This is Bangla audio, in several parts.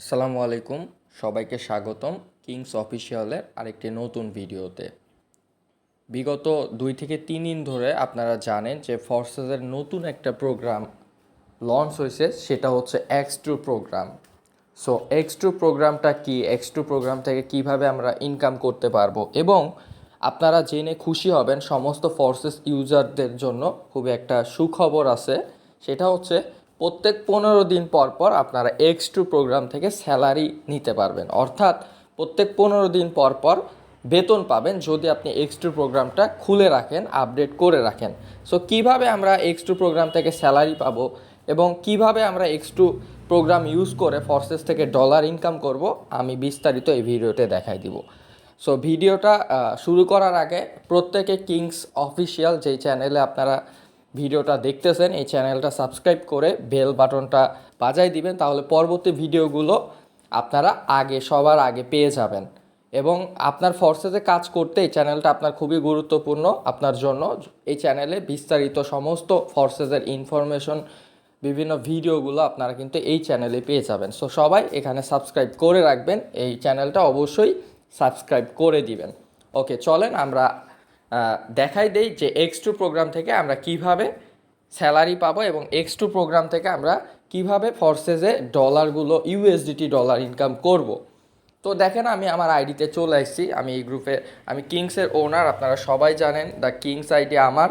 আসসালামু আলাইকুম, সবাইকে স্বাগতম কিংস অফিসিয়ালের আরেকটি নতুন ভিডিওতে। বিগত দুই থেকে তিন দিন ধরে আপনারা জানেন যে ফোর্সেসের নতুন একটা প্রোগ্রাম লঞ্চ হয়েছে, সেটা হচ্ছে X two program so X two প্রোগ্রামটা কি? এক্স টু প্রোগ্রাম থেকে কীভাবে আমরা ইনকাম করতে পারব? এবং আপনারা জেনে খুশি হবেন, সমস্ত ফোর্সেস ইউজারদের জন্য খুবই একটা সুখবর আছে। সেটা হচ্ছে প্রত্যেক পনেরো দিন পর পর আপনারা এক্স টু প্রোগ্রাম থেকে স্যালারি নিতে পারবেন। অর্থাৎ প্রত্যেক পনেরো দিন পর পর বেতন পাবেন যদি আপনি এক্স টু প্রোগ্রামটা খুলে রাখেন আপডেট করে রাখেন। সো কীভাবে আমরা এক্স টু প্রোগ্রাম থেকে স্যালারি পাবো এবং কীভাবে আমরা এক্স টু প্রোগ্রাম ইউজ করে ফোর্সেস থেকে ডলার ইনকাম করব, আমি বিস্তারিত এই ভিডিওতে দেখাই দিব। সো ভিডিওটা শুরু করার আগে প্রত্যেকে কিংস অফিসিয়াল যেই চ্যানেলে আপনারা ভিডিওটা দেখতেছেন, এই চ্যানেলটা সাবস্ক্রাইব করে বেল বাটনটা বাজাই দিবেন, তাহলে পরবর্তী ভিডিওগুলো আপনারা আগে, সবার আগে পেয়ে যাবেন। এবং আপনার ফোর্সেসে কাজ করতে এই চ্যানেলটা আপনার খুবই গুরুত্বপূর্ণ, আপনার জন্য। এই চ্যানেলে বিস্তারিত সমস্ত ফোর্সেসের ইনফরমেশন বিভিন্ন ভিডিওগুলো আপনারা কিন্তু এই চ্যানেলে পেয়ে যাবেন। সো সবাই এখানে সাবস্ক্রাইব করে রাখবেন, এই চ্যানেলটা অবশ্যই সাবস্ক্রাইব করে দিবেন। ওকে চলেন আমরা দেখাই দেই যে এক্স টু প্রোগ্রাম থেকে আমরা কীভাবে স্যালারি পাবো এবং এক্স টু প্রোগ্রাম থেকে আমরা কীভাবে ফর্সেসে ডলারগুলো ইউএসডিটি ডলার ইনকাম করব। তো দেখেন আমি আমার আইডিতে চলে এসেছি। আমি এই গ্রুপে আমি কিংসের ওনার আপনারা সবাই জানেন দ্য কিংস আইডি আমার।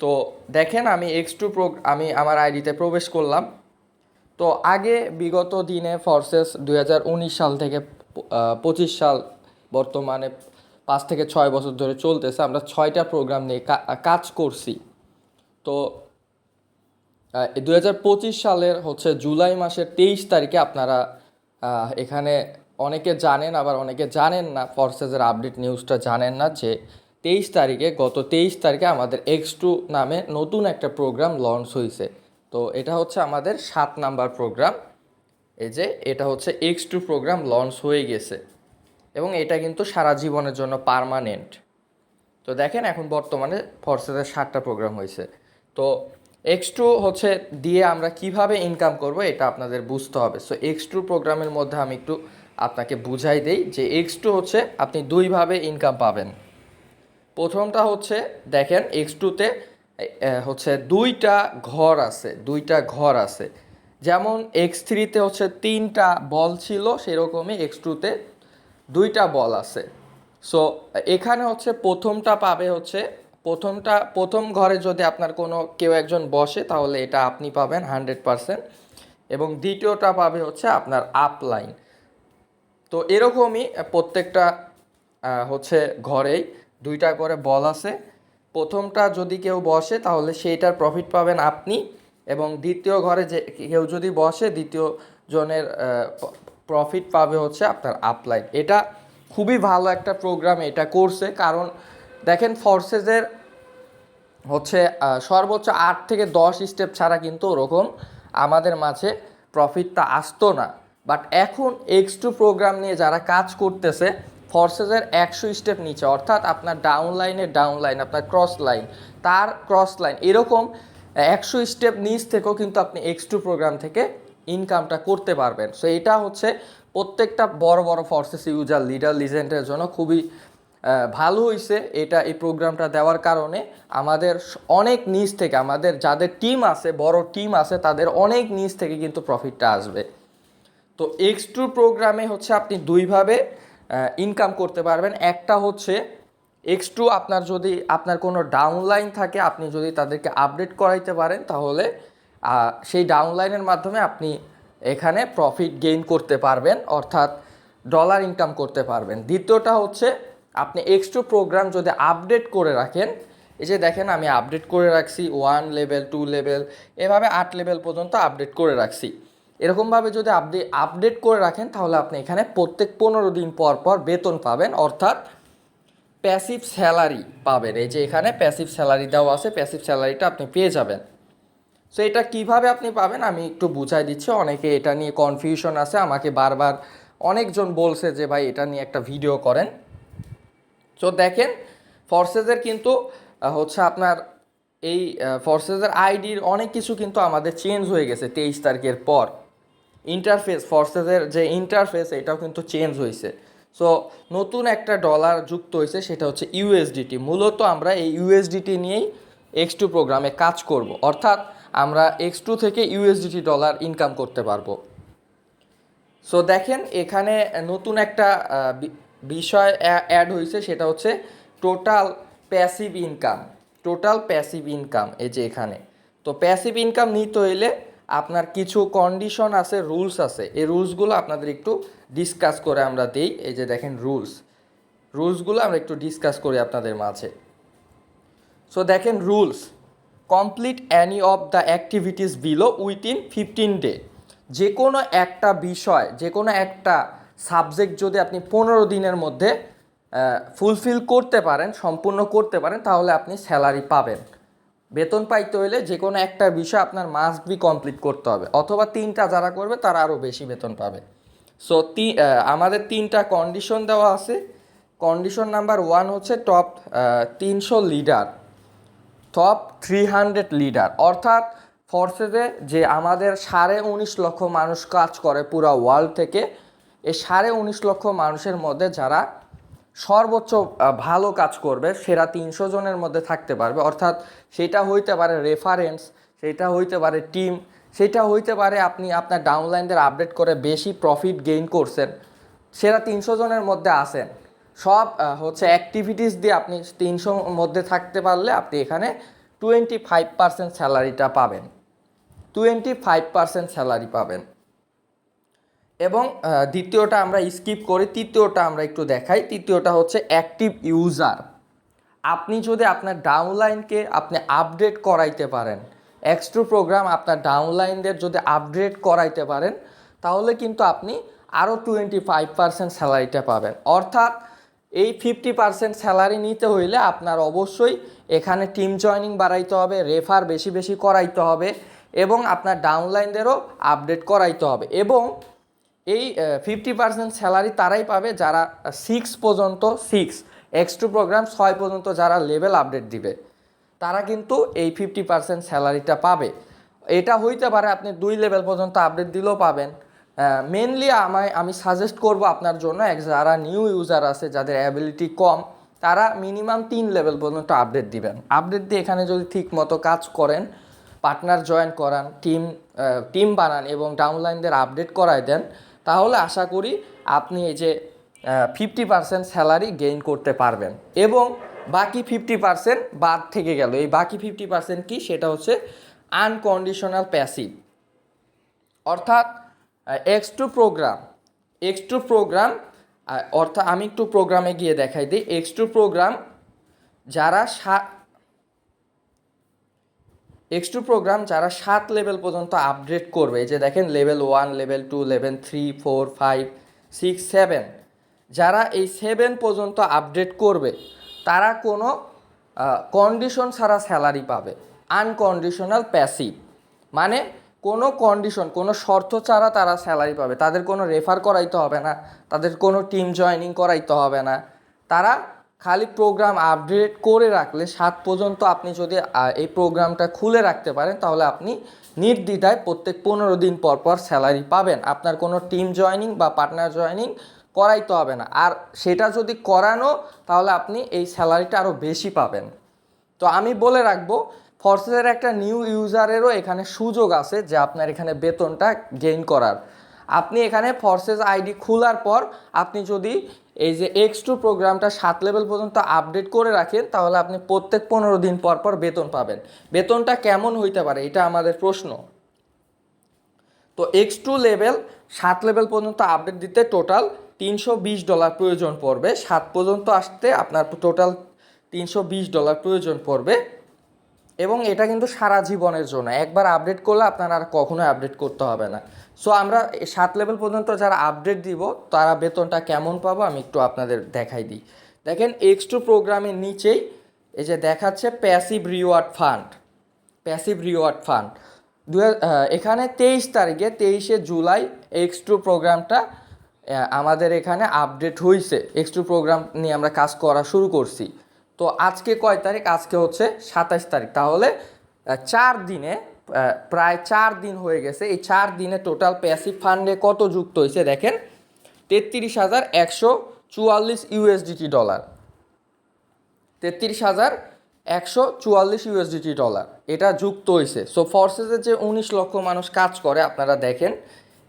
তো দেখেন আমি এক্স টু প্রো আমি আমার আইডিতে প্রবেশ করলাম। তো আগে বিগত দিনে ফোর্সেস দুই সাল থেকে পঁচিশ সাল বর্তমানে পাঁচ থেকে ছয় বছর ধরে চলতেছে, আমরা ছয়টা প্রোগ্রাম নিয়ে কাজ করছি। তো দু হাজার পঁচিশ সালের হচ্ছে জুলাই মাসের তেইশ তারিখে আপনারা এখানে অনেকে জানেন, আবার অনেকে জানেন না ফরসেসের আপডেট নিউজটা জানেন না যে তেইশ তারিখে, গত তেইশ তারিখে আমাদের এক্স টু নামে নতুন একটা প্রোগ্রাম লঞ্চ হয়েছে তো, এটা হচ্ছে আমাদের সাত নাম্বার প্রোগ্রাম এই যে, এটা হচ্ছে এক্স টু প্রোগ্রাম লঞ্চ হয়ে গেছে। এবং এটা কিন্তু সারা জীবনের জন্য পার্মানেন্ট তো দেখেন এখন বর্তমানে ফরসেসের ষাটটা প্রোগ্রাম হয়েছে। তো এক্স টু হচ্ছে দিয়ে আমরা কীভাবে ইনকাম করব এটা আপনাদের বুঝতে হবে। সো এক্স টু প্রোগ্রামের মধ্যে আমি একটু আপনাকে বুঝাই দেই যে এক্স টু হচ্ছে আপনি দুইভাবে ইনকাম পাবেন। প্রথমটা হচ্ছে দেখেন এক্স টুতে হচ্ছে দুইটা ঘর আছে, দুইটা ঘর আছে। যেমন এক্স থ্রিতে হচ্ছে তিনটা বল ছিল, সেরকমই এক্স টুতে দুইটা বল আছে। সো এখানে হচ্ছে প্রথমটা পাবে হচ্ছে, প্রথমটা, প্রথম ঘরে যদি আপনার কোনো, কেউ একজন বসে, তাহলে এটা আপনি পাবেন হান্ড্রেড পারসেন্ট। এবং দ্বিতীয়টা পাবে হচ্ছে আপনার আপ লাইন তো এরকমই প্রত্যেকটা হচ্ছে ঘরেই দুইটা করে বল আছে। প্রথমটা যদি কেউ বসে, তাহলে সেইটার প্রফিট পাবেন আপনি। এবং দ্বিতীয় ঘরে যে, কেউ যদি বসে, দ্বিতীয় জনের প্রফিট পাবে হচ্ছে আপনার আপলাইন এটা খুবই ভালো একটা প্রোগ্রাম এটা করছে, কারণ দেখেন ফোর্সেসের হচ্ছে সর্বোচ্চ আট থেকে দশ স্টেপ ছাড়া কিন্তু ওরকম আমাদের মাঝে প্রফিটটা আসতো না। বাট এখন এক্স টু প্রোগ্রাম নিয়ে যারা কাজ করতেছে ফোর্সেসের একশো স্টেপ নিচে, অর্থাৎ আপনার ডাউন লাইনের ডাউন লাইন আপনার ক্রস লাইন তার ক্রস লাইন এরকম একশো স্টেপ নিচ থেকেও কিন্তু আপনি এক্স টু প্রোগ্রাম থেকে ইনকামটা করতে পারবেন। সো এটা হচ্ছে প্রত্যেকটা বড় বড় ফোর্সেস ইউজার লিডার লিজেন্ডের জন্য খুবই ভালো হয়েছে এটা এই প্রোগ্রামটা দেওয়ার কারণে। আমাদের অনেক নিচ থেকে আমাদের যাদের টিম আছে, বড় টিম আছে, তাদের অনেক নিচ থেকে কিন্তু প্রফিটটা আসবে। তো এক্স টু প্রোগ্রামে হচ্ছে আপনি দুইভাবে ইনকাম করতে পারবেন। একটা হচ্ছে এক্স টু আপনার যদি, আপনার কোনো ডাউনলাইন থাকে, আপনি যদি তাদেরকে আপডেট করাইতে পারেন, তাহলে সেই ডাউনলাইনের মাধ্যমে আপনি এখানে প্রফিট গেইন করতে পারবেন, অর্থাৎ ডলার ইনকাম করতে পারবেন। দ্বিতীয়টা হচ্ছে, আপনি এক্স টু প্রোগ্রাম যদি আপডেট করে রাখেন, এই যে দেখেন আমি আপডেট করে রাখছি ওয়ান লেভেল টু লেভেল এভাবে আট লেভেল পর্যন্ত আপডেট করে রাখছি। এরকমভাবে যদি আপনি আপডেট করে রাখেন, তাহলে আপনি এখানে প্রত্যেক পনেরো দিন পর পর বেতন পাবেন, অর্থাৎ প্যাসিভ স্যালারি পাবেন। এই যে এখানে প্যাসিভ স্যালারি দেওয়া আছে প্যাসিভ স্যালারিটা আপনি পেয়ে যাবেন। সো এটা কীভাবে আপনি পাবেন আমি একটু বুঝাই দিচ্ছি। অনেকে এটা নিয়ে কনফিউশন আছে। আমাকে বারবার অনেকজন বলছে যে, ভাই, এটা নিয়ে একটা ভিডিও করেন। সো দেখেন ফর্সেসের কিন্তু হচ্ছে আপনার এই ফর্সেসের আইডির অনেক কিছু কিন্তু আমাদের চেঞ্জ হয়ে গেছে তেইশ তারিখের পর। ইন্টারফেস ফর্সেসের যে ইন্টারফেস এটাও কিন্তু চেঞ্জ হয়েছে। সো নতুন একটা ডলার যুক্ত হয়েছে, সেটা হচ্ছে ইউএসডিটি মূলত আমরা এই ইউএসডিটি নিয়েই এক্স টু প্রোগ্রামে কাজ করব। অর্থাৎ আমরা এক্স টু থেকে ইউএসডিটি ডলার ইনকাম করতে পারব। সো দেখেন এখানে নতুন একটা বিষয় অ্যাড হয়েছে সেটা হচ্ছে total passive income total passive income এই যে এখানে। তো প্যাসিভ ইনকাম নিতে হইলে আপনার কিছু কন্ডিশন আছে রুলস আছে। এই রুলসগুলো আপনাদের একটু ডিসকাস করে আমরা দিই। এই যে দেখেন রুলস রুলসগুলো আমরা একটু ডিসকাস করি আপনাদের মাঝে। সো দেখেন rules complete any of the activities below within fifteen day যে কোনো একটা বিষয় যে কোনো একটা সাবজেক্ট যদি আপনি পনেরো দিনের মধ্যে ফুলফিল করতে পারেন, সম্পূর্ণ করতে পারেন, তাহলে আপনি স্যালারি পাবেন। বেতন পাইতে হলে যে কোনো একটা বিষয় আপনার মাস্ট বি কমপ্লিট করতে হবে। অথবা তিনটা যারা করবে, তারা আরও বেশি বেতন পাবে। সো তি আমাদের তিনটা কন্ডিশন দেওয়া আছে। কন্ডিশন নাম্বার ওয়ান হচ্ছে টপ তিনশো leader top three hundred leader অর্থাৎ ফোর্সেসে যে আমাদের সাড়ে উনিশ লক্ষ মানুষ কাজ করে পুরা ওয়ার্ল্ড থেকে, এই সাড়ে উনিশ লক্ষ মানুষের মধ্যে যারা সর্বোচ্চ ভালো কাজ করবে, সেরা তিনশো জনের মধ্যে থাকতে পারবে। অর্থাৎ সেটা হইতে পারে রেফারেন্স সেটা হইতে পারে টিম সেটা হইতে পারে আপনি আপনার ডাউনলাইনদের আপডেট করে বেশি প্রফিট গেইন করছেন, সেরা তিনশো জনের মধ্যে আসেন সব হচ্ছে অ্যাক্টিভিটিস দিয়ে আপনি তিনশোর মধ্যে থাকতে পারলে আপনি এখানে টোয়েন্টি ফাইভ পার্সেন্ট স্যালারিটা পাবেন। টোয়েন্টি ফাইভ পার্সেন্ট স্যালারি পাবেন। এবং দ্বিতীয়টা আমরা স্কিপ করি, তৃতীয়টা আমরা একটু দেখাই। তৃতীয়টা হচ্ছে অ্যাক্টিভ ইউজার আপনি যদি আপনার ডাউনলাইনকে আপনি আপডেট করাইতে পারেন এক্সট্রু প্রোগ্রাম আপনার ডাউনলাইনদের যদি আপডেট করাইতে পারেন, তাহলে কিন্তু আপনি আরও টোয়েন্টি ফাইভ পার্সেন্ট স্যালারিটা পাবেন। অর্থাৎ এই ফিফটি পার্সেন্ট স্যালারি নিতে হইলে আপনার অবশ্যই এখানে টিম জয়নিং বাড়াইতে হবে রেফার বেশি বেশি করাইতে হবে এবং আপনার ডাউনলাইনদেরও আপডেট করাইতে হবে এবং এই ফিফটি পার্সেন্ট স্যালারি তারাই পাবে যারা সিক্স পর্যন্ত সিক্স এক্স টু প্রোগ্রাম ছয় পর্যন্ত যারা লেভেল আপডেট দিবে, তারা কিন্তু এই ফিফটি পার্সেন্ট স্যালারিটা পাবে। এটা হইতে পারে আপনি দুই লেভেল পর্যন্ত আপডেট দিলেও পাবেন। মেনলি আমায়, আমি সাজেস্ট করব আপনার জন্য এক যারা নিউ ইউজার আছে, যাদের অ্যাবিলিটি কম, তারা মিনিমাম তিন লেভেল পর্যন্ত আপডেট দিবেন। আপডেট দিয়ে এখানে যদি ঠিক মতো কাজ করেন পার্টনার জয়েন করান টিম টিম বানান এবং ডাউনলাইনদের আপডেট করায় দেন, তাহলে আশা করি আপনি এই যে ফিফটি পার্সেন্ট স্যালারি গেইন করতে পারবেন। এবং বাকি ফিফটি পার্সেন্ট বাদ থেকে গেল। এই বাকি ফিফটি পার্সেন্ট কি? সেটা হচ্ছে আনকন্ডিশনাল প্যাসিভ অর্থাৎ X two program X two program অর্থাৎ আমি একটু প্রোগ্রামে গিয়ে দেখাই দিই। এক্স টু প্রোগ্রাম যারা সা- এক্স টু প্রোগ্রাম যারা সাত লেভেল পর্যন্ত আপডেট করবে যে দেখেন level one level two level three four five six seven যারা এই সেভেন পর্যন্ত আপডেট করবে, তারা কোনো কন্ডিশন ছাড়া স্যালারি পাবে আনকন্ডিশনাল প্যাসিভ মানে কোনো কন্ডিশন কোনো শর্ত ছাড়া তারা স্যালারি পাবে। তাদের কোনো রেফার করাইতে হবে না, তাদের কোনো টিম জয়নিং করাইতে হবে না। তারা খালি প্রোগ্রাম আপডেট করে রাখলে সাত পর্যন্ত আপনি যদি এই প্রোগ্রামটা খুলে রাখতে পারেন, তাহলে আপনি নির্দ্বিধায় প্রত্যেক পনেরো দিন পর পর স্যালারি পাবেন। আপনার কোনো টিম জয়নিং বা পার্টনার জয়নিং করাইতে হবে না। আর সেটা যদি করানো, তাহলে আপনি এই স্যালারিটা আরও বেশি পাবেন। তো আমি বলে রাখব ফর্সেসের একটা নিউ ইউজারেরও এখানে সুযোগ আছে যে আপনার এখানে বেতনটা গেইন করার। আপনি এখানে ফর্সেস আইডি খোলার পর আপনি যদি এই যে এক্স টু প্রোগ্রামটা সাত লেভেল পর্যন্ত আপডেট করে রাখেন, তাহলে আপনি প্রত্যেক পনেরো দিন পর পর বেতন পাবেন। বেতনটা কেমন হইতে পারে? এটা আমাদের প্রশ্ন। তো এক্স টু লেভেল সাত লেভেল পর্যন্ত আপডেট দিতে টোটাল তিনশো বিশ ডলার প্রয়োজন পড়বে। সাত পর্যন্ত আসতে আপনার টোটাল তিনশো বিশ ডলার প্রয়োজন পড়বে। এবং এটা কিন্তু সারা জীবনের জন্য। একবার আপডেট করলে আপনার আর কখনোই আপডেট করতে হবে না। সো আমরা সাত লেভেল পর্যন্ত যারা আপডেট দিব, তারা বেতনটা কেমন পাবো আমি একটু আপনাদের দেখাই দিই। দেখেন এক্স টু প্রোগ্রামের নিচেই এই যে দেখাচ্ছে passive reward fund passive reward fund দু হাজার এখানে তেইশ তারিখে, তেইশে জুলাই এক্স টু প্রোগ্রামটা আমাদের এখানে আপডেট হয়েছে এক্স টু প্রোগ্রাম নিয়ে আমরা কাজ করা শুরু করছি। তো আজকে কয় তারিখ? আজকে হচ্ছে সাতাশ তারিখ। তাহলে চার দিনে প্রায় চার দিন হয়ে গেছে। এই চার দিনে টোটাল প্যাসিভ ফান্ডে কত যুক্ত হয়েছে দেখেন? তেত্রিশ হাজার একশো চুয়াল্লিশ ইউএসডিটি ডলার তেত্রিশ হাজার একশো চুয়াল্লিশ ইউএসডিটি ডলার এটা যুক্ত হয়েছে। সো ফর্সেসের যে উনিশ লক্ষ মানুষ কাজ করে, আপনারা দেখেন,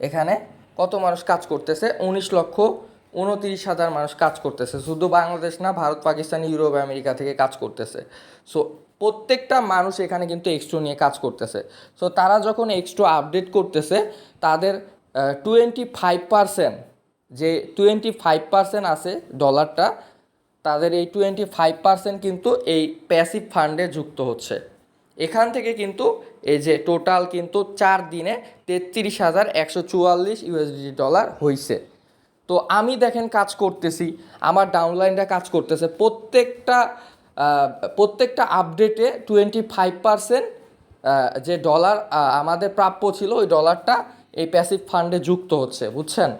এখানে কত মানুষ কাজ করতেছে? উনিশ লক্ষ উনতিরিশ হাজার মানুষ কাজ করতেছে। শুধু বাংলাদেশ না, ভারত, পাকিস্তান, ইউরোপ, আমেরিকা থেকে কাজ করতেছে। সো প্রত্যেকটা মানুষ এখানে কিন্তু এক্সট্রো নিয়ে কাজ করতেছে। সো তারা যখন এক্সট্রো আপডেট করতেছে, তাদের টোয়েন্টি ফাইভ পারসেন্ট যে টোয়েন্টি ফাইভ পারসেন্ট আছে ডলারটা তাদের এই টোয়েন্টি ফাইভ পার্সেন্ট কিন্তু এই প্যাসিভ ফান্ডে যুক্ত হচ্ছে। এখান থেকে কিন্তু এই যে টোটাল কিন্তু চার দিনে তেত্রিশ হাজার একশো চুয়াল্লিশ ইউএসডি ডলার হয়েছে তো আমি দেখেন কাজ করতেছি, আমার ডাউনলাইনটা কাজ করতেছে। প্রত্যেকটা প্রত্যেকটা আপডেটে টোয়েন্টি ফাইভ পারসেন্ট যে ডলার আমাদের প্রাপ্য ছিল, ওই ডলারটা এই প্যাসিভ ফান্ডে যুক্ত হচ্ছে, বুঝছেন?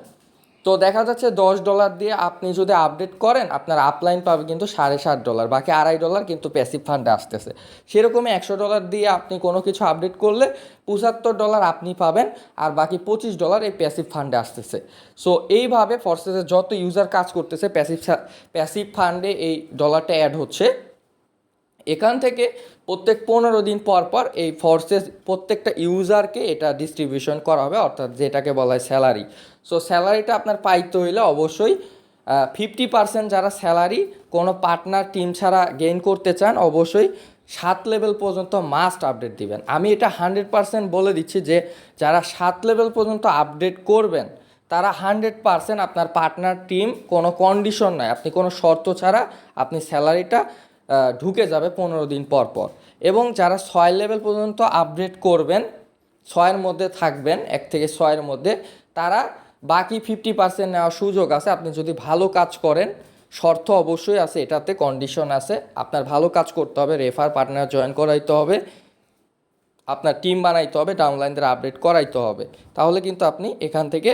তো দেখা যাচ্ছে দশ ডলার দিয়ে আপনি যদি আপডেট করেন, আপনার আপলাইন পাবে কিন্তু সাড়ে সাত ডলার বাকি আড়াই ডলার কিন্তু প্যাসিভ ফান্ডে আসতেছে। সেরকমই একশো ডলার দিয়ে আপনি কোনো কিছু আপডেট করলে পঁচাত্তর ডলার আপনি পাবেন, আর বাকি পঁচিশ ডলার এই প্যাসিভ ফান্ডে আসতেছে। সো এইভাবে ফর্সেসের যত ইউজার কাজ করতেছে প্যাসিভ প্যাসিভ ফান্ডে এই ডলারটা অ্যাড হচ্ছে। এখান থেকে প্রত্যেক পনেরো দিন পর পর এই ফোর্সেস প্রত্যেকটা ইউজারকে এটা ডিস্ট্রিবিউশন করা হবে, অর্থাৎ যেটাকে বলা হয় স্যালারি সো স্যালারিটা আপনার পাইতে হইলে অবশ্যই ফিফটি পার্সেন্ট যারা স্যালারি কোনো পার্টনার টিম ছাড়া গেইন করতে চান, অবশ্যই সাত লেভেল পর্যন্ত মাস্ট আপডেট দিবেন। আমি এটা হান্ড্রেড পার্সেন্ট বলে দিচ্ছি যে, যারা সাত লেভেল পর্যন্ত আপডেট করবেন, তারা হান্ড্রেড পার্সেন্ট আপনার পার্টনার টিম কোনো কন্ডিশন নয় আপনি কোনো শর্ত ছাড়া আপনি স্যালারিটা ঢুকে যাবে পনেরো দিন পর পর। এবং যারা ছয় লেভেল পর্যন্ত আপডেট করবেন, ছয়ের মধ্যে থাকবেন, এক থেকে ছয়ের মধ্যে, তারা বাকি ফিফটি পার্সেন্ট নেওয়ার সুযোগ আছে। আপনি যদি ভালো কাজ করেন, শর্ত অবশ্যই আছে, এটাতে কন্ডিশন আছে। আপনার ভালো কাজ করতে হবে রেফার পার্টনার জয়েন করাইতে হবে, আপনার টিম বানাইতে হবে ডাউনলাইনদের আপডেট করাইতে হবে। তাহলে কিন্তু আপনি এখান থেকে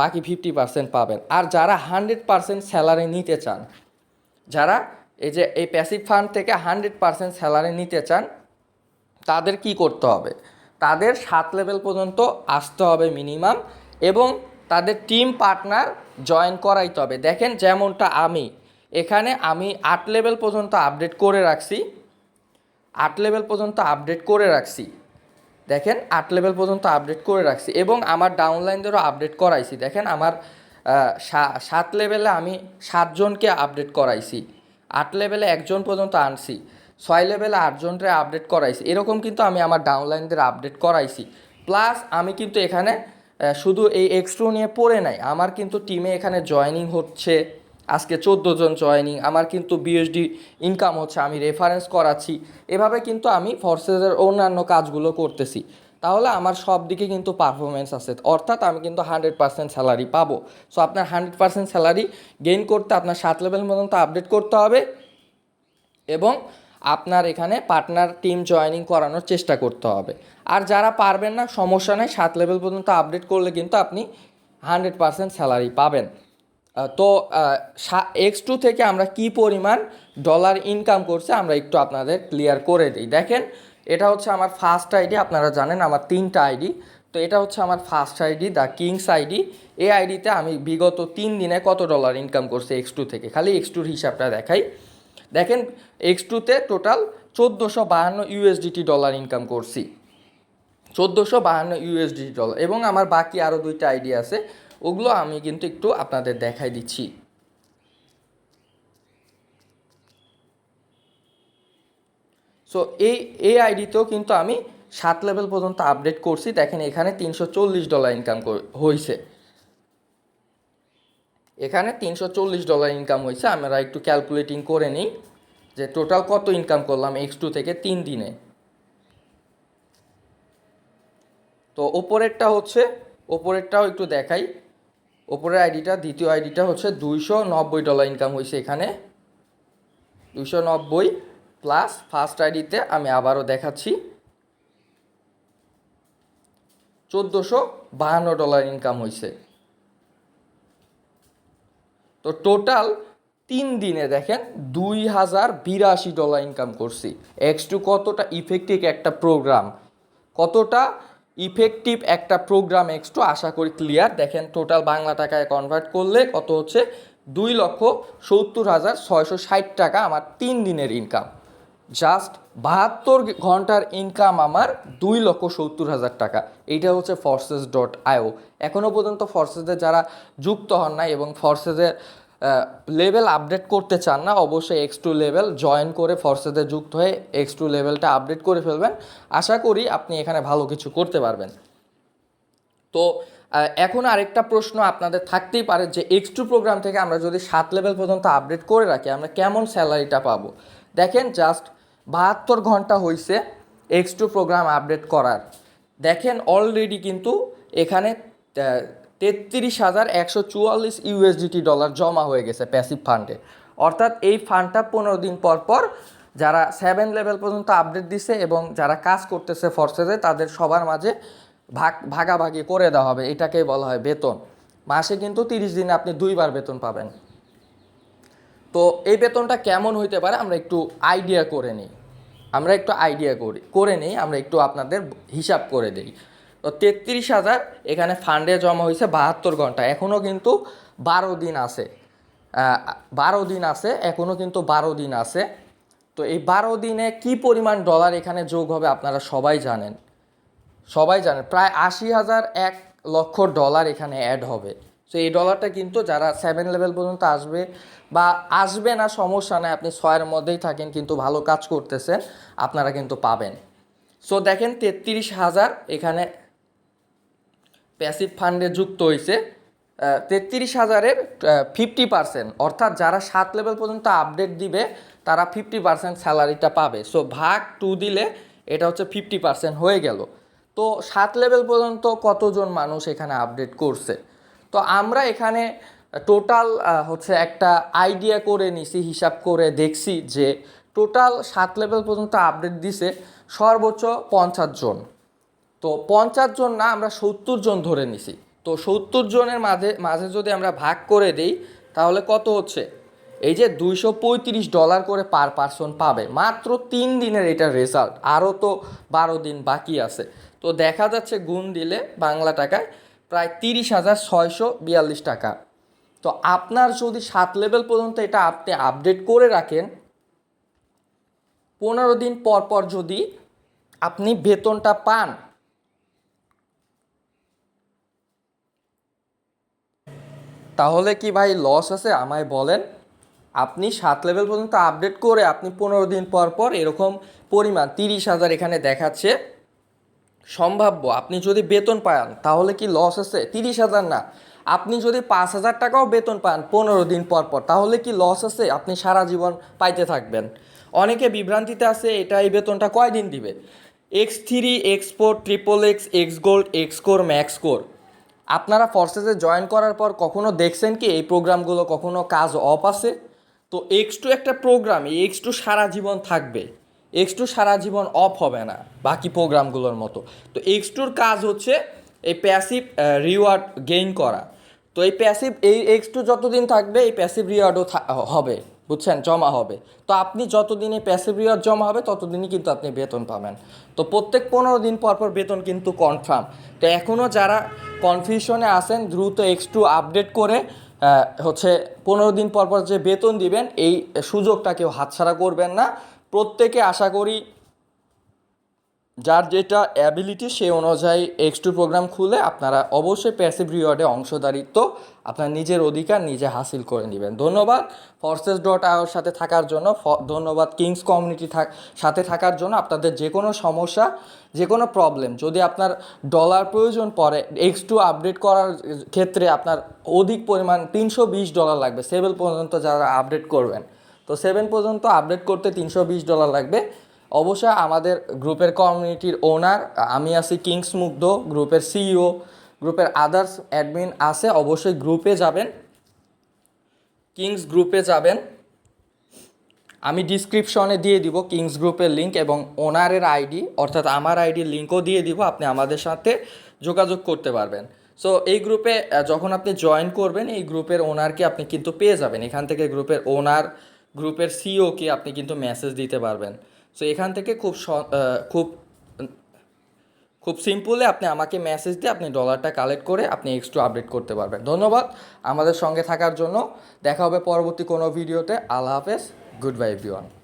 বাকি ফিফটি পার্সেন্ট পাবেন। আর যারা হান্ড্রেড পার্সেন্ট স্যালারি নিতে চান, যারা এই যে এই প্যাসিভ ফান্ড থেকে হান্ড্রেড পার্সেন্ট স্যালারি নিতে চান, তাদের কি করতে হবে? তাদের সাত লেভেল পর্যন্ত আসতে হবে মিনিমাম এবং তাদের টিম পার্টনার জয়েন করাইতে হবে। দেখেন যেমনটা আমি, এখানে আমি আট লেভেল পর্যন্ত আপডেট করে রাখছি, আট লেভেল পর্যন্ত আপডেট করে রাখছি। দেখেন আট লেভেল পর্যন্ত আপডেট করে রাখছি এবং আমার ডাউনলাইনদেরও আপডেট করাইছি। দেখেন আমার সাত লেভেলে আমি সাতজনকে আপডেট করাইছি। আট লেভেলে একজন পর্যন্ত আনছি, ছয় লেভেলে আটজনকে আপডেট করাইছি। এরকম কিন্তু আমি আমার ডাউনলাইনদের আপডেট করাইছি। প্লাস আমি কিন্তু এখানে শুধু এই এক্সট্রো নিয়ে পড়ে নাই, আমার কিন্তু টিমে এখানে জয়নিং হচ্ছে, আজকে চোদ্দ জন জয়নিং আমার কিন্তু বিএসডি ইনকাম হচ্ছে, আমি রেফারেন্স করাচ্ছি। এভাবে কিন্তু আমি ফোর্সেসের অন্যান্য কাজগুলো করতেছি। তাহলে আমার সব দিকে কিন্তু পারফরমেন্স আছে। অর্থাৎ আমি কিন্তু হান্ড্রেড পার্সেন্ট স্যালারি পাবো। সো আপনার হান্ড্রেড পার্সেন্ট স্যালারি গেইন করতে আপনার সাত লেভেল পর্যন্ত আপডেট করতে হবে এবং আপনার এখানে পার্টনার টিম জয়েনিং করানোর চেষ্টা করতে হবে। আর যারা পারবেন না, সমস্যা নেই, সাত লেভেল পর্যন্ত আপডেট করলে কিন্তু আপনি হান্ড্রেড পার্সেন্ট স্যালারি পাবেন। তো এক্স টু থেকে আমরা কি পরিমাণ ডলার ইনকাম করছে আমরা একটু আপনাদের ক্লিয়ার করে দিই। দেখেন এটা হচ্ছে আমার ফার্স্ট আইডি আপনারা জানেন আমার তিনটা আইডি তো এটা হচ্ছে আমার first ID the kings ID এই আইডিতে আমি বিগত তিন দিনে কত ডলার ইনকাম করছি এক্স টু থেকে? খালি এক্স টুর হিসাবটা দেখাই। দেখেন এক্স টুতে টোটাল চোদ্দোশো বাহান্ন ইউএসডিটি ডলার ইনকাম করছি। চোদ্দোশো বাহান্ন ইউএসডিটি ডলার এবং আমার বাকি আরও দুইটা আইডি আছে, ওগুলো আমি কিন্তু একটু আপনাদের দেখাই দিচ্ছি। সো এই এই আইডিতেও কিন্তু আমি সাত লেভেল পর্যন্ত আপডেট করছি। দেখেন এখানে তিনশো চল্লিশ ডলার ইনকাম হয়েছে এখানে তিনশো চল্লিশ ডলার ইনকাম হয়েছে আমরা একটু ক্যালকুলেটিং করে নিই যে টোটাল কত ইনকাম করলাম এক্স টু থেকে তিন দিনে। তো ওপরেরটা হচ্ছে, ওপরেরটাও একটু দেখাই। ওপরের আইডিটা দ্বিতীয় আইডিটা হচ্ছে দুইশো নব্বই ডলার ইনকাম হয়েছে এখানে। দুইশো নব্বই প্লাস ফার্স্ট আইডিতে আমি আবারও দেখাচ্ছি। চোদ্দোশো বাহান্ন ডলার ইনকাম হয়েছে তো টোটাল তিন দিনে দেখেন দুই হাজার বিরাশি ডলার ইনকাম করছি। এক্স টু কতটা ইফেক্টিভ একটা প্রোগ্রাম কতটা ইফেক্টিভ একটা প্রোগ্রাম এক্সট্রো আশা করি ক্লিয়ার দেখেন টোটাল বাংলা টাকায় কনভার্ট করলে কত হচ্ছে? দুই লক্ষ সত্তর হাজার ছয়শো ষাট টাকা আমার তিন দিনের ইনকাম জাস্ট বাহাত্তর ঘণ্টার ইনকাম আমার দুই লক্ষ সত্তর হাজার টাকা। এইটা হচ্ছে ফর্সেস ডট আইও এখনও পর্যন্ত ফর্সেসে যারা যুক্ত হন নাই এবং ফর্সেসের লেভেল আপডেট করতে চান না, অবশ্যই এক্স টু লেভেল জয়েন করে ফর্সেসে যুক্ত হয়ে এক্স টু লেভেলটা আপডেট করে ফেলবেন। আশা করি আপনি এখানে ভালো কিছু করতে পারবেন। তো এখন আরেকটা প্রশ্ন আপনাদের থাকতেই পারে যে এক্স টু প্রোগ্রাম থেকে আমরা যদি সাত লেভেল পর্যন্ত আপডেট করে রাখি, আমরা কেমন স্যালারিটা পাবো? দেখেন জাস্ট বাহাত্তর ঘণ্টা হয়েছে এক্স টু প্রোগ্রাম আপডেট করার। দেখেন অলরেডি কিন্তু এখানে তেত্রিশ হাজার একশো চুয়াল্লিশ ইউএসডিটি ডলার জমা হয়ে গেছে প্যাসিভ ফান্ডে অর্থাৎ এই ফান্ডটা পনেরো দিন পর পর যারা সেভেন লেভেল পর্যন্ত আপডেট দিছে এবং যারা কাজ করতেছে ফোর্সেসে তাদের সবার মাঝে ভাগ, ভাগাভাগি করে দেওয়া হবে। এটাকেই বলা হয় বেতন। মাসে কিন্তু তিরিশ দিনে আপনি দুইবার বেতন পাবেন। তো এই বেতনটা কেমন হইতে পারে আমরা একটু আইডিয়া করে নিই। আমরা একটু আইডিয়া করি, করে নিই, আমরা একটু আপনাদের হিসাব করে দিই। তো তেত্রিশ হাজার এখানে ফান্ডে জমা হয়েছে বাহাত্তর ঘণ্টা এখনও কিন্তু বারো দিন আছে। বারো দিন আছে এখনও কিন্তু বারো দিন আছে। তো এই বারো দিনে কি পরিমাণ ডলার এখানে যোগ হবে আপনারা সবাই জানেন। সবাই জানেন, প্রায় আশি হাজার এক লক্ষ ডলার এখানে অ্যাড হবে। তো এই ডলারটা কিন্তু যারা সেভেন লেভেল পর্যন্ত আসবে বা আসবে না, সমস্যা নেই, আপনি ছয়ের মধ্যেই থাকেন, কিন্তু ভালো কাজ করতেছেন, আপনারা কিন্তু পাবেন। সো দেখেন তেত্রিশ হাজার এখানে প্যাসিভ ফান্ডে যুক্ত হয়েছে তেত্রিশ হাজারের ফিফটি পার্সেন্ট অর্থাৎ যারা সাত লেভেল পর্যন্ত আপডেট দিবে, তারা ফিফটি পার্সেন্ট স্যালারিটা পাবে। সো ভাগ টু দিলে এটা হচ্ছে ফিফটি পার্সেন্ট হয়ে গেল। তো সাত লেভেল পর্যন্ত কতজন মানুষ এখানে আপডেট করছে? তো আমরা এখানে টোটাল হচ্ছে একটা আইডিয়া করে নিছি, হিসাব করে দেখছি যে টোটাল সাত লেভেল পর্যন্ত আপডেট দিছে সর্বোচ্চ পঞ্চাশ জন। তো পঞ্চাশ জন না, আমরা সত্তর জন ধরে নিছি। তো সত্তর জনের মাঝে মাঝে যদি আমরা ভাগ করে দিই, তাহলে কত হচ্ছে? এই যে দুইশো পঁয়ত্রিশ ডলার করে পার পার্সন পাবে। মাত্র তিন দিনের এটা রেজাল্ট আরও তো বারো দিন বাকি আছে। তো দেখা যাচ্ছে গুণ দিলে বাংলা টাকায় প্রায় তিরিশ হাজার ছয়শো বিয়াল্লিশ টাকা। তো আপনার যদি সাত লেভেল পর্যন্ত এটা আপনি আপডেট করে রাখেন, পনেরো দিন পর পর যদি আপনি বেতনটা পান, তাহলে কি ভাই লস আছে? আমায় বলেন। আপনি সাত লেভেল পর্যন্ত আপডেট করে আপনি পনেরো দিন পর পর এরকম পরিমাণ তিরিশ হাজার এখানে দেখাচ্ছে। সম্ভাব্য। আপনি যদি বেতন পান, তাহলে কি লস আছে? তিরিশ হাজার না। আপনি যদি পাঁচ হাজার টাকাও বেতন পান পনেরো দিন পর পর, তাহলে কি লস আছে? আপনি সারা জীবন পাইতে থাকবেন। অনেকে বিভ্রান্তিতে আছে, এটা এই বেতনটা কয়দিন দিবে? X three, x four triple x x gold, x core, max core. আপনারা ফোর্সেসে জয়েন করার পর কখনো দেখছেন কি এই প্রোগ্রামগুলো কখনো কাজ অফ আছে? তো এক্স টু একটা প্রোগ্রাম, এই এক্স টু সারা জীবন থাকবে। এক্স টু সারা জীবন অফ হবে না, বাকি প্রোগ্রামগুলোর মতো। তো এক্স টুর কাজ হচ্ছে এই প্যাসিভ রিওয়ার্ড গেইন করা। তো এই প্যাসিভ এই এক্স টু যতদিন থাকবে, এই প্যাসিভ রিওয়ার্ডও হবে, বুঝছেন? জমা হবে। তো আপনি যতদিন এই প্যাসিভ রিওয়ার্ড জমা হবে, ততদিনই কিন্তু আপনি বেতন পাবেন। তো প্রত্যেক পনেরো দিন পর পর বেতন কিন্তু কনফার্ম তো এখনও যারা কনফিউশনে আসেন দ্রুত এক্স টু আপডেট করে হচ্ছে পনেরো দিন পর পর যে বেতন দিবেন, এই সুযোগটা কেউ হাতছাড়া করবেন না। প্রত্যেকে আশা করি যার যেটা অ্যাবিলিটি সে অনুযায়ী এক্স টু প্রোগ্রাম খুলে আপনারা অবশ্যই প্যাসিভ রিওয়ার্ডে অংশদারিত্ব আপনার নিজের অধিকার নিজে হাসিল করে নেবেন। ধন্যবাদ ফর্সেস ডট আওয়ার সাথে থাকার জন্য। ধন্যবাদ কিংস কমিউনিটি থাক, সাথে থাকার জন্য আপনাদের যে কোনো সমস্যা, যে কোনো প্রবলেম যদি আপনার ডলার প্রয়োজন পড়ে এক্স টু আপডেট করার ক্ষেত্রে আপনার অধিক পরিমাণ তিনশো বিশ ডলার লাগবে। সেভেল পর্যন্ত যারা আপডেট করবেন। তো সেভেন পর্যন্ত আপডেট করতে তিনশো বিশ ডলার লাগবে। অবশ্যই আমাদের গ্রুপের কমিউনিটির ওনার আমি আছি কিংস মুগ্ধ গ্রুপের সিইও গ্রুপের আদার্স অ্যাডমিন আছে, অবশ্যই গ্রুপে যাবেন। কিংস গ্রুপে যাবেন। আমি ডিসক্রিপশনে দিয়ে দিব কিংস গ্রুপের লিঙ্ক এবং ওনারের আইডি অর্থাৎ আমার আইডির লিঙ্কও দিয়ে দিব, আপনি আমাদের সাথে যোগাযোগ করতে পারবেন। সো এই গ্রুপে যখন আপনি জয়েন করবেন, এই গ্রুপের ওনারকে আপনি কিন্তু পেয়ে যাবেন। এখান থেকে গ্রুপের ওনার গ্রুপের সিওকে আপনি কিন্তু মেসেজ দিতে পারবেন। সো এখান থেকে খুব খুব খুব সিম্পলে আপনি আমাকে মেসেজ দিয়ে আপনি ডলারটা কালেক্ট করে আপনি এক্সট্রু আপডেট করতে পারবেন। ধন্যবাদ আমাদের সঙ্গে থাকার জন্য। দেখা হবে পরবর্তী কোনো ভিডিওতে আল্লাহ হাফেজ। Good bye everyone